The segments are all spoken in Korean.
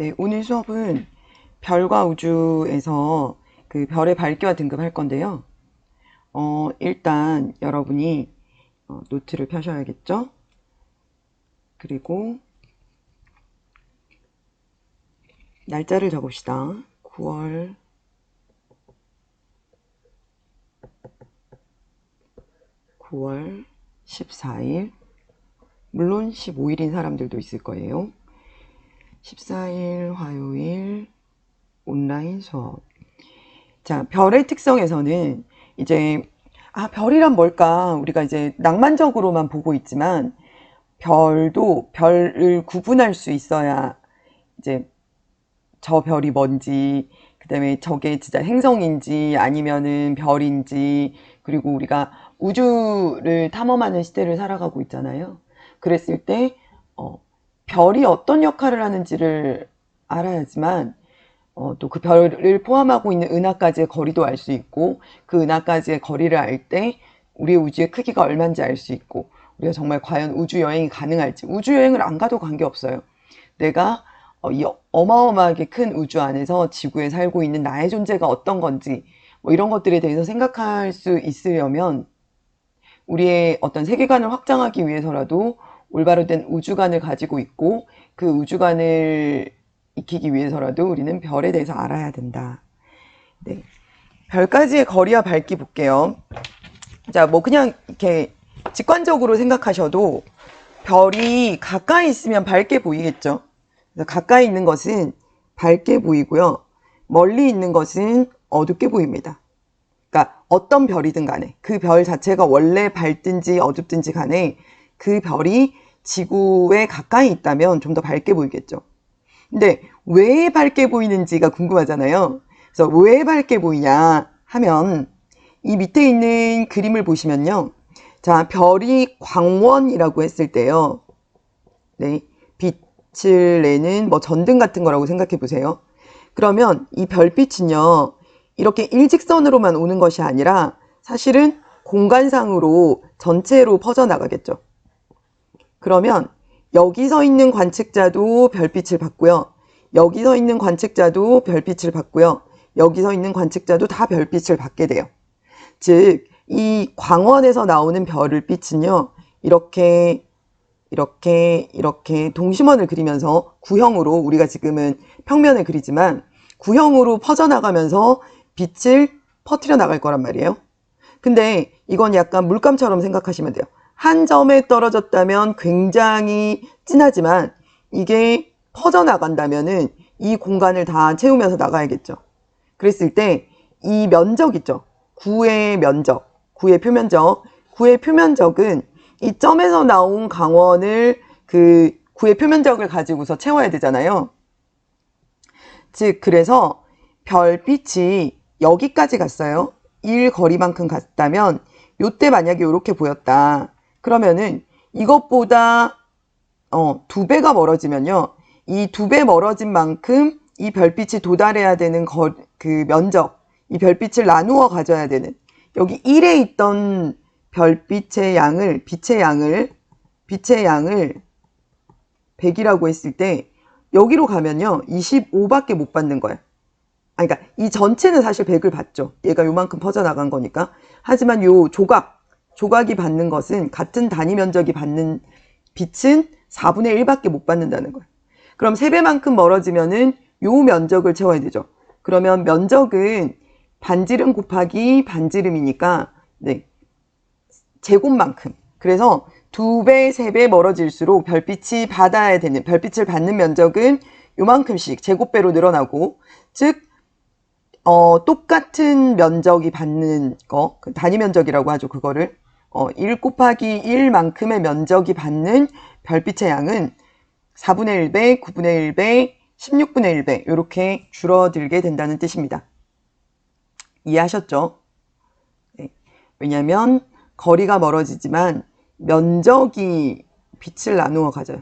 네, 오늘 수업은 별과 우주에서 그 별의 밝기와 등급할 건데요. 어, 일단 여러분이 어, 노트를 펴셔야겠죠? 그리고 날짜를 적읍시다. 9월 9월 14일 물론 15일인 사람들도 있을 거예요. 14일 화요일 온라인 수업. 자, 별의 특성에서는 이제 아, 별이란 뭘까? 우리가 이제 낭만적으로만 보고 있지만 별도 별을 구분할 수 있어야 이제 저 별이 뭔지, 그다음에 저게 진짜 행성인지 아니면은 별인지, 그리고 우리가 우주를 탐험하는 시대를 살아가고 있잖아요. 그랬을 때, 어, 별이 어떤 역할을 하는지를 알아야지만, 어, 또 그 별을 포함하고 있는 은하까지의 거리도 알 수 있고, 그 은하까지의 거리를 알 때, 우리의 우주의 크기가 얼마인지 알 수 있고, 우리가 정말 과연 우주 여행이 가능할지, 우주 여행을 안 가도 관계없어요. 내가 어, 이 어마어마하게 큰 우주 안에서 지구에 살고 있는 나의 존재가 어떤 건지, 뭐 이런 것들에 대해서 생각할 수 있으려면, 우리의 어떤 세계관을 확장하기 위해서라도 올바로 된 우주관을 가지고 있고, 그 우주관을 익히기 위해서라도 우리는 별에 대해서 알아야 된다. 네. 별까지의 거리와 밝기 볼게요. 자, 뭐 그냥 이렇게 직관적으로 생각하셔도 별이 가까이 있으면 밝게 보이겠죠. 그래서 가까이 있는 것은 밝게 보이고요. 멀리 있는 것은 어둡게 보입니다. 그러니까 어떤 별이든 간에 그 별 자체가 원래 밝든지 어둡든지 간에 그 별이 지구에 가까이 있다면 좀 더 밝게 보이겠죠. 근데 왜 밝게 보이는지가 궁금하잖아요. 그래서 왜 밝게 보이냐 하면 이 밑에 있는 그림을 보시면요. 자, 별이 광원이라고 했을 때요. 네. 빛을 내는 뭐 전등 같은 거라고 생각해 보세요. 그러면 이 별빛은요. 이렇게 일직선으로만 오는 것이 아니라 사실은 공간상으로 전체로 퍼져나가겠죠. 그러면 여기 서 있는 관측자도 별빛을 받고요. 여기 서 있는 관측자도 별빛을 받고요. 여기 서 있는 관측자도 다 별빛을 받게 돼요. 즉, 이 광원에서 나오는 별을 빛은요, 이렇게, 이렇게, 이렇게 동심원을 그리면서 구형으로, 우리가 지금은 평면을 그리지만, 구형으로 퍼져나가면서 빛을 퍼뜨려 나갈 거란 말이에요. 근데 이건 약간 물감처럼 생각하시면 돼요. 한 점에 떨어졌다면 굉장히 진하지만 이게 퍼져나간다면은 이 공간을 다 채우면서 나가야겠죠. 그랬을 때 이 면적 있죠. 구의 면적, 구의 표면적. 구의 표면적은 이 점에서 나온 강원을 그 구의 표면적을 가지고서 채워야 되잖아요. 즉, 그래서 별빛이 여기까지 갔어요. 1 거리만큼 갔다면 요때 만약에 이렇게 보였다. 그러면은 이것보다 어, 두 배가 멀어지면요. 이 두 배 멀어진 만큼 이 별빛이 도달해야 되는 거, 그 면적, 이 별빛을 나누어 가져야 되는 여기 1에 있던 별빛의 양을, 빛의 양을, 빛의 양을 100이라고 했을 때 여기로 가면요. 25밖에 못 받는 거예요. 아, 그러니까 이 전체는 사실 100을 받죠. 얘가 요만큼 퍼져나간 거니까. 하지만 요 조각, 조각이 받는 것은 같은 단위 면적이 받는 빛은 4분의 1밖에 못 받는다는 거예요. 그럼 3배만큼 멀어지면은 요 면적을 채워야 되죠. 그러면 면적은 반지름 곱하기 반지름이니까 네. 제곱만큼. 그래서 두 배, 세배 멀어질수록 별빛이 받아야 되는 별빛을 받는 면적은 요만큼씩 제곱배로 늘어나고 즉 어, 똑같은 면적이 받는 거, 그 단위 면적이라고 하죠. 그거를 어, 1 곱하기 1만큼의 면적이 받는 별빛의 양은 4분의 1배, 9분의 1배, 16분의 1배 이렇게 줄어들게 된다는 뜻입니다. 이해하셨죠? 네. 왜냐하면 거리가 멀어지지만 면적이 빛을 나누어 가져요.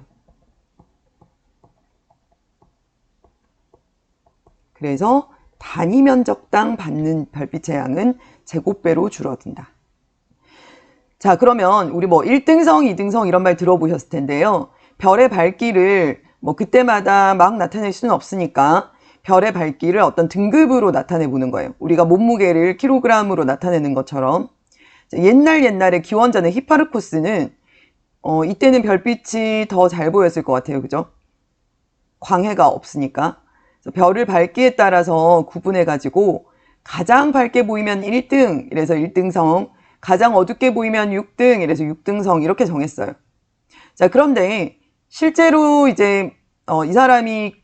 그래서 단위 면적당 받는 별빛의 양은 제곱배로 줄어든다. 자, 그러면 우리 뭐 1등성, 2등성 이런 말 들어보셨을 텐데요. 별의 밝기를 뭐 그때마다 막 나타낼 수는 없으니까 별의 밝기를 어떤 등급으로 나타내 보는 거예요. 우리가 몸무게를 킬로그램으로 나타내는 것처럼 옛날 옛날에 기원전의 히파르코스는 어, 이때는 별빛이 더 잘 보였을 것 같아요. 그죠? 광해가 없으니까. 별을 밝기에 따라서 구분해 가지고 가장 밝게 보이면 1등 이래서 1등성, 가장 어둡게 보이면 6등 이래서 6등성 이렇게 정했어요. 자, 그런데 실제로 이제 어, 이 사람이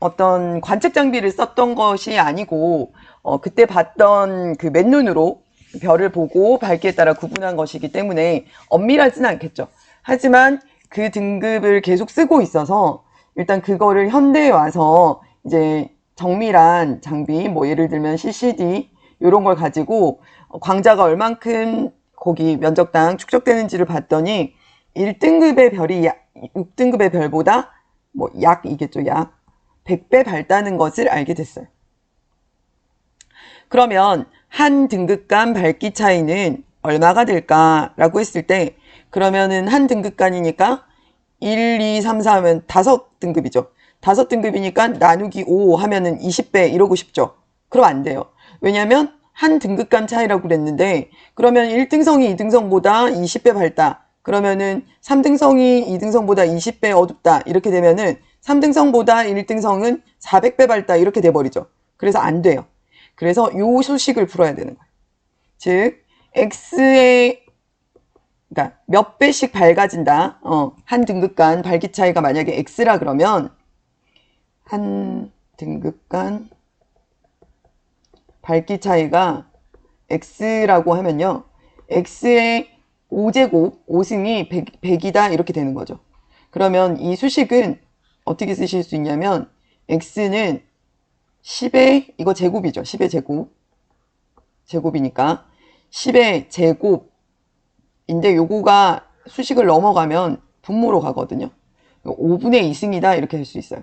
어떤 관측 장비를 썼던 것이 아니고 어, 그때 봤던 그 맨눈으로 별을 보고 밝기에 따라 구분한 것이기 때문에 엄밀하지는 않겠죠. 하지만 그 등급을 계속 쓰고 있어서 일단 그거를 현대에 와서 이제 정밀한 장비, 뭐 예를 들면 CCD 이런 걸 가지고 광자가 얼만큼 거기 면적당 축적되는지를 봤더니 1등급의 별이 약 6등급의 별보다 뭐 약 이겠죠, 약 100배 밝다는 것을 알게 됐어요. 그러면 한 등급 간 밝기 차이는 얼마가 될까라고 했을 때 그러면은 한 등급 간이니까 1, 2, 3, 4 하면 다섯 등급이죠. 다섯 등급이니까 나누기 5 하면은 20배 이러고 싶죠. 그럼 안 돼요. 왜냐면 한 등급 간 차이라고 그랬는데 그러면 1등성이 2등성보다 20배 밝다. 그러면은 3등성이 2등성보다 20배 어둡다. 이렇게 되면은 3등성보다 1등성은 400배 밝다. 이렇게 돼 버리죠. 그래서 안 돼요. 그래서 요 수식을 풀어야 되는 거예요. 즉 x의 그러니까 몇 배씩 밝아진다. 어, 한 등급 간 밝기 차이가 만약에 x라 그러면 한 등급 간 밝기 차이가 x라고 하면요. x의 5제곱, 5승이 100, 100 이다 이렇게 되는 거죠. 그러면 이 수식은 어떻게 쓰실 수 있냐면 x는 10의 이거 제곱이죠. 10의 제곱. 제곱이니까 10의 제곱인데 요거가 수식을 넘어가면 분모로 가거든요. 5분의 2승이다 이렇게 될수 있어요.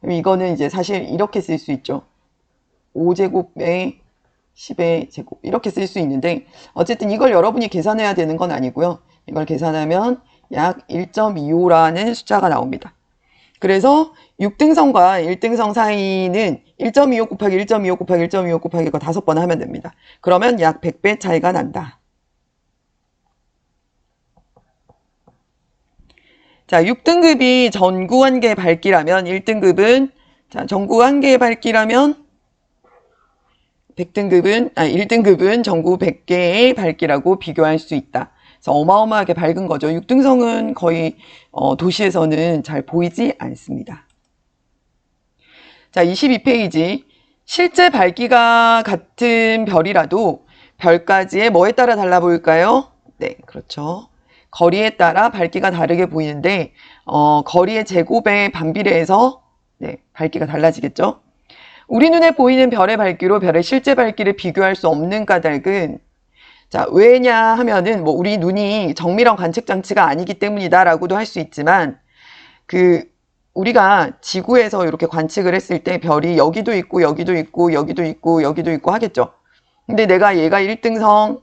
그럼 이거는 이제 사실 이렇게 쓸 수 있죠. 5제곱에 10의 제곱 이렇게 쓸 수 있는데 어쨌든 이걸 여러분이 계산해야 되는 건 아니고요. 이걸 계산하면 약 1.25라는 숫자가 나옵니다. 그래서 6등성과 1등성 사이는 1.25 곱하기 1.25 곱하기 1.25 곱하기 이거 다섯 번 하면 됩니다. 그러면 약 100배 차이가 난다. 자, 6등급이 전구 한 개의 밝기라면 1등급은 자, 전구 한 개의 밝기라면 100등급은 아 1등급은 전구 100개의 밝기라고 비교할 수 있다. 그래서 어마어마하게 밝은 거죠. 6등성은 거의 어, 도시에서는 잘 보이지 않습니다. 자, 22페이지. 실제 밝기가 같은 별이라도 별까지의 뭐에 따라 달라 보일까요? 네, 그렇죠. 거리에 따라 밝기가 다르게 보이는데 어, 거리의 제곱에 반비례해서 네, 밝기가 달라지겠죠. 우리 눈에 보이는 별의 밝기로 별의 실제 밝기를 비교할 수 없는 까닭은 자, 왜냐 하면은 뭐 우리 눈이 정밀한 관측 장치가 아니기 때문이다라고도 할 수 있지만 그 우리가 지구에서 이렇게 관측을 했을 때 별이 여기도 있고 여기도 있고 여기도 있고 여기도 있고 하겠죠. 근데 내가 얘가 1등성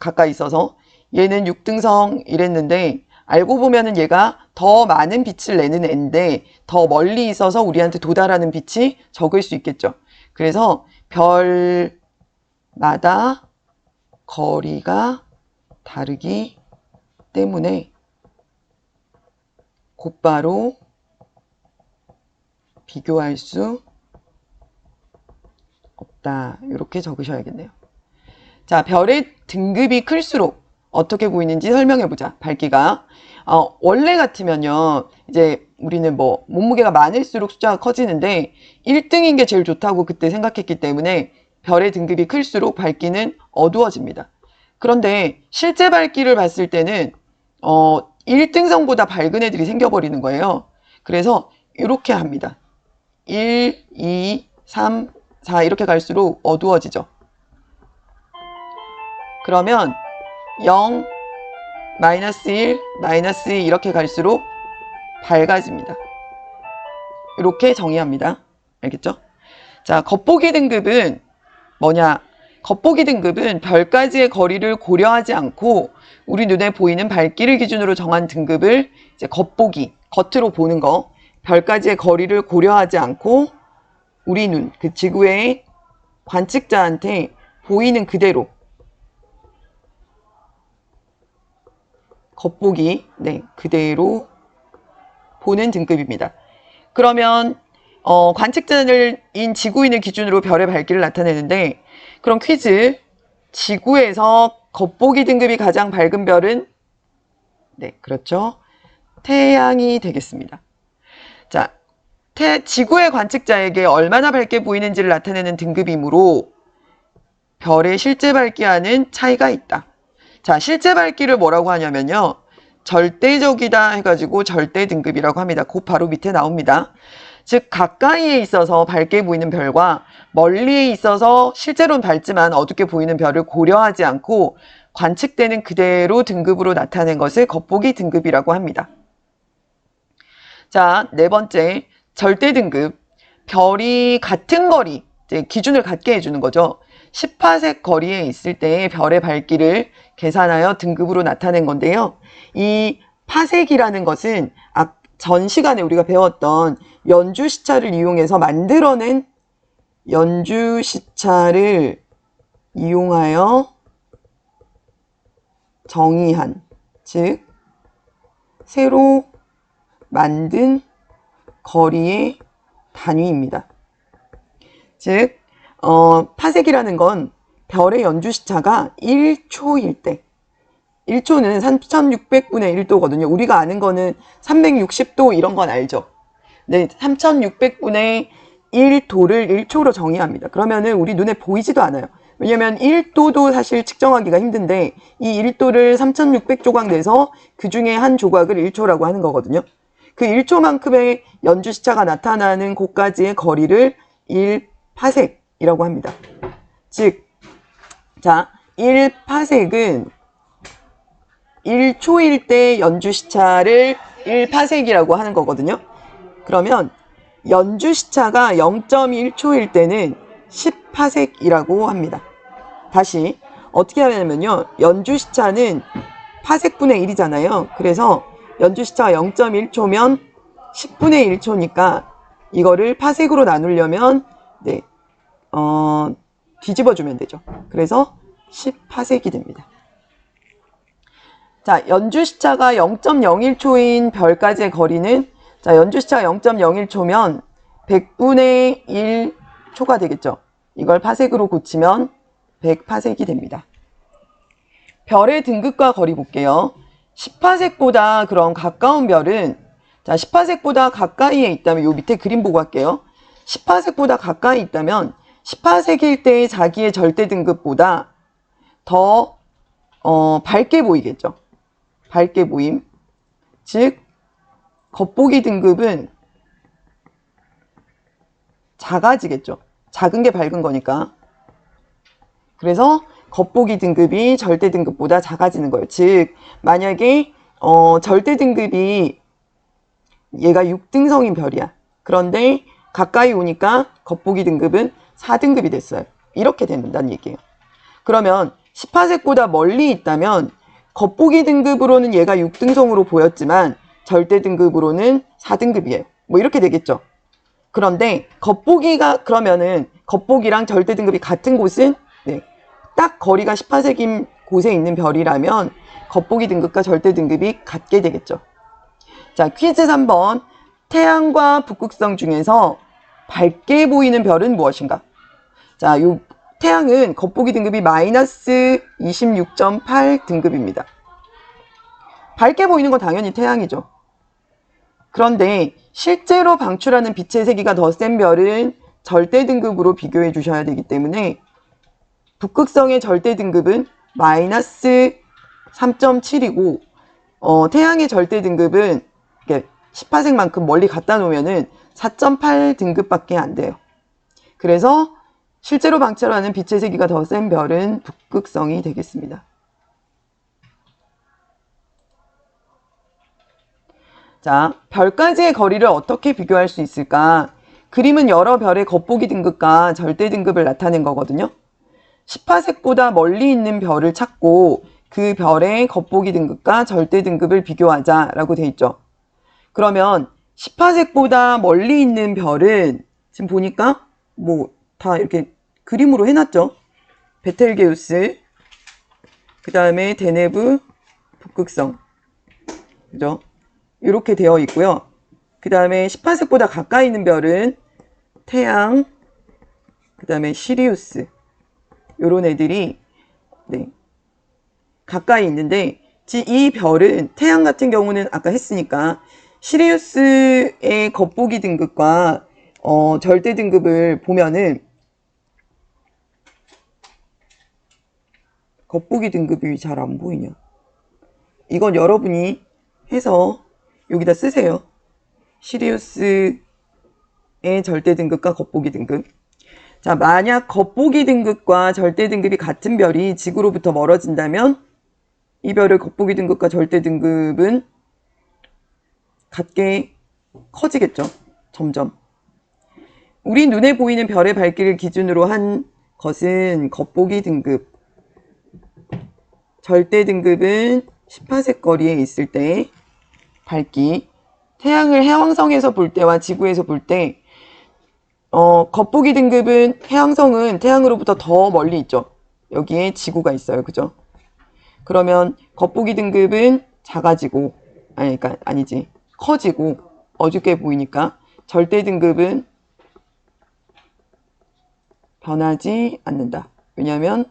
가까이 있어서 얘는 6등성 이랬는데 알고 보면은 얘가 더 많은 빛을 내는 애인데 더 멀리 있어서 우리한테 도달하는 빛이 적을 수 있겠죠. 그래서 별마다 거리가 다르기 때문에 곧바로 비교할 수 없다. 이렇게 적으셔야겠네요. 자, 별의 등급이 클수록 어떻게 보이는지 설명해 보자. 밝기가. 어, 원래 같으면요. 이제 우리는 뭐 몸무게가 많을수록 숫자가 커지는데 1등인 게 제일 좋다고 그때 생각했기 때문에 별의 등급이 클수록 밝기는 어두워집니다. 그런데 실제 밝기를 봤을 때는 어 1등성보다 밝은 애들이 생겨버리는 거예요. 그래서 이렇게 합니다. 1, 2, 3, 4 이렇게 갈수록 어두워지죠. 그러면 0, 마이너스 1, 마이너스 2 이렇게 갈수록 밝아집니다. 이렇게 정의합니다. 알겠죠? 자, 겉보기 등급은 뭐냐? 겉보기 등급은 별까지의 거리를 고려하지 않고 우리 눈에 보이는 밝기를 기준으로 정한 등급을 이제 겉보기, 겉으로 보는 거, 별까지의 거리를 고려하지 않고 우리 눈, 그 지구의 관측자한테 보이는 그대로 겉보기, 네, 그대로 보는 등급입니다. 그러면 어, 관측자인 지구인을 기준으로 별의 밝기를 나타내는데 그럼 퀴즈 지구에서 겉보기 등급이 가장 밝은 별은 네, 그렇죠. 태양이 되겠습니다. 자, 태, 지구의 관측자에게 얼마나 밝게 보이는지를 나타내는 등급이므로 별의 실제 밝기와는 차이가 있다. 자, 실제 밝기를 뭐라고 하냐면요. 절대적이다 해가지고 절대 등급이라고 합니다. 곧 바로 밑에 나옵니다. 즉, 가까이에 있어서 밝게 보이는 별과 멀리에 있어서 실제로는 밝지만 어둡게 보이는 별을 고려하지 않고 관측되는 그대로 등급으로 나타낸 것을 겉보기 등급이라고 합니다. 자, 네 번째, 절대 등급. 별이 같은 거리, 기준을 갖게 해주는 거죠. 10파색 거리에 있을 때의 별의 밝기를 계산하여 등급으로 나타낸 건데요. 이 파색이라는 것은 아, 전 시간에 우리가 배웠던 연주 시차를 이용해서 만들어낸 연주 시차를 이용하여 정의한, 즉, 새로 만든 거리의 단위입니다. 즉, 어, 파색이라는 건 별의 연주 시차가 1초일 때, 1초는 3600분의 1도거든요. 우리가 아는 거는 360도 이런 건 알죠. 네, 3600분의 1도를 1초로 정의합니다. 그러면은 우리 눈에 보이지도 않아요. 왜냐면 1도도 사실 측정하기가 힘든데 이 1도를 3600조각 내서 그 중에 한 조각을 1초라고 하는 거거든요. 그 1초만큼의 연주 시차가 나타나는 곳까지의 거리를 1파색이라고 합니다. 즉, 자, 1파색은 1초일 때 연주 시차를 1파색이라고 하는 거거든요. 그러면 연주 시차가 0.1초일 때는 10파색이라고 합니다. 다시 어떻게 하냐면요. 연주 시차는 파색분의 1이잖아요. 그래서 연주 시차가 0.1초면 10분의 1초니까 이거를 파색으로 나누려면 네, 어, 뒤집어 주면 되죠. 그래서 10파색이 됩니다. 자, 연주 시차가 0.01초인 별까지의 거리는 자, 연주 시차가 0.01초면 100분의 1초가 되겠죠. 이걸 파색으로 고치면 100파색이 됩니다. 별의 등급과 거리 볼게요. 10파색보다 그런 가까운 별은 자, 10파색보다 가까이에 있다면 요 밑에 그림 보고 할게요. 10파색보다 가까이 있다면 10파색일 때의 자기의 절대 등급보다 더 어, 밝게 보이겠죠. 밝게 보임. 즉 겉보기 등급은 작아지겠죠. 작은 게 밝은 거니까. 그래서 겉보기 등급이 절대 등급보다 작아지는 거예요. 즉 만약에 어, 절대 등급이 얘가 6등성인 별이야. 그런데 가까이 오니까 겉보기 등급은 4등급이 됐어요. 이렇게 된다는 얘기예요. 그러면 18색보다 멀리 있다면 겉보기 등급으로는 얘가 6등성으로 보였지만 절대 등급으로는 4등급이에요. 뭐 이렇게 되겠죠. 그런데 겉보기가 그러면은 겉보기랑 절대 등급이 같은 곳은 네, 딱 거리가 18색인 곳에 있는 별이라면 겉보기 등급과 절대 등급이 같게 되겠죠. 자, 퀴즈 3번. 태양과 북극성 중에서 밝게 보이는 별은 무엇인가? 자, 요 태양은 겉보기 등급이 마이너스 26.8 등급입니다. 밝게 보이는 건 당연히 태양이죠. 그런데 실제로 방출하는 빛의 세기가 더 센 별은 절대 등급으로 비교해 주셔야 되기 때문에 북극성의 절대 등급은 마이너스 3.7이고 어, 태양의 절대 등급은 18색만큼 멀리 갖다 놓으면은 4.8 등급밖에 안 돼요. 그래서 실제로 방출하는 빛의 세기가 더 센 별은 북극성이 되겠습니다. 자, 별까지의 거리를 어떻게 비교할 수 있을까? 그림은 여러 별의 겉보기 등급과 절대 등급을 나타낸 거거든요. 18색보다 멀리 있는 별을 찾고 그 별의 겉보기 등급과 절대 등급을 비교하자라고 돼 있죠. 그러면 10화색보다 멀리 있는 별은 지금 보니까 뭐 다 이렇게 그림으로 해놨죠. 베텔게우스, 그 다음에 데네브, 북극성, 그죠? 이렇게 되어 있고요. 그 다음에 18색보다 가까이 있는 별은 태양, 그 다음에 시리우스, 요런 애들이, 네, 가까이 있는데, 지- 이 별은, 태양 같은 경우는 아까 했으니까, 시리우스의 겉보기 등급과, 어, 절대 등급을 보면은, 겉보기 등급이 잘 안 보이냐. 이건 여러분이 해서 여기다 쓰세요. 시리우스의 절대 등급과 겉보기 등급. 자, 만약 겉보기 등급과 절대 등급이 같은 별이 지구로부터 멀어진다면 이 별의 겉보기 등급과 절대 등급은 같게 커지겠죠. 점점. 우리 눈에 보이는 별의 밝기를 기준으로 한 것은 겉보기 등급. 절대 등급은 18색 거리에 있을 때 밝기. 태양을 해왕성에서 볼 때와 지구에서 볼 때, 어, 겉보기 등급은 해왕성은 태양으로부터 더 멀리 있죠. 여기에 지구가 있어요. 그죠? 그러면 겉보기 등급은 작아지고, 아니, 그러니까 아니지. 커지고, 어둡게 보이니까. 절대 등급은 변하지 않는다. 왜냐면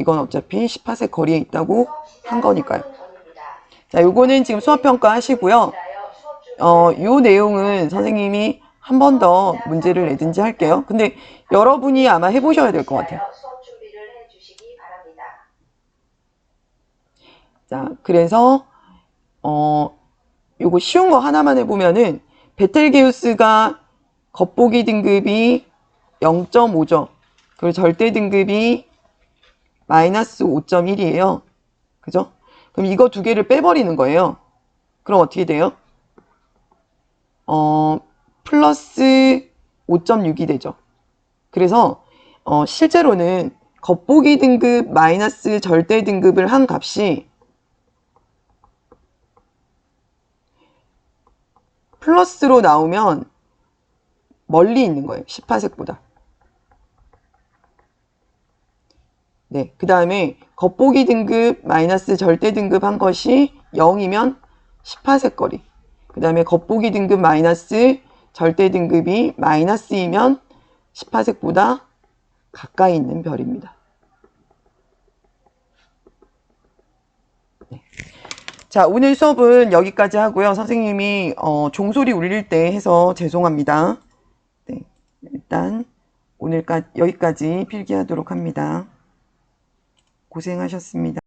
이건 어차피 18색 거리에 있다고 한 거니까요. 자, 요거는 지금 수학평가 하시고요. 어, 요 내용은 선생님이 한 번 더 문제를 내든지 할게요. 근데 여러분이 아마 해보셔야 될 것 같아요. 자, 그래서, 어, 요거 쉬운 거 하나만 해보면은, 베텔게우스가 겉보기 등급이 0.5죠. 그리고 절대 등급이 마이너스 5.1이에요. 그죠? 그럼 이거 두 개를 빼버리는 거예요. 그럼 어떻게 돼요? 어, 플러스 5.6이 되죠. 그래서, 어, 실제로는 겉보기 등급 마이너스 절대 등급을 한 값이 플러스로 나오면 멀리 있는 거예요. 18색보다. 네. 그 다음에 겉보기 등급 마이너스 절대 등급 한 것이 0이면 18색 거리. 그 다음에 겉보기 등급 마이너스 절대 등급이 마이너스이면 18색보다 가까이 있는 별입니다. 네. 자, 오늘 수업은 여기까지 하고요. 선생님이 어, 종소리 울릴 때 해서 죄송합니다. 네, 일단 오늘까지 여기까지 필기하도록 합니다. 고생하셨습니다.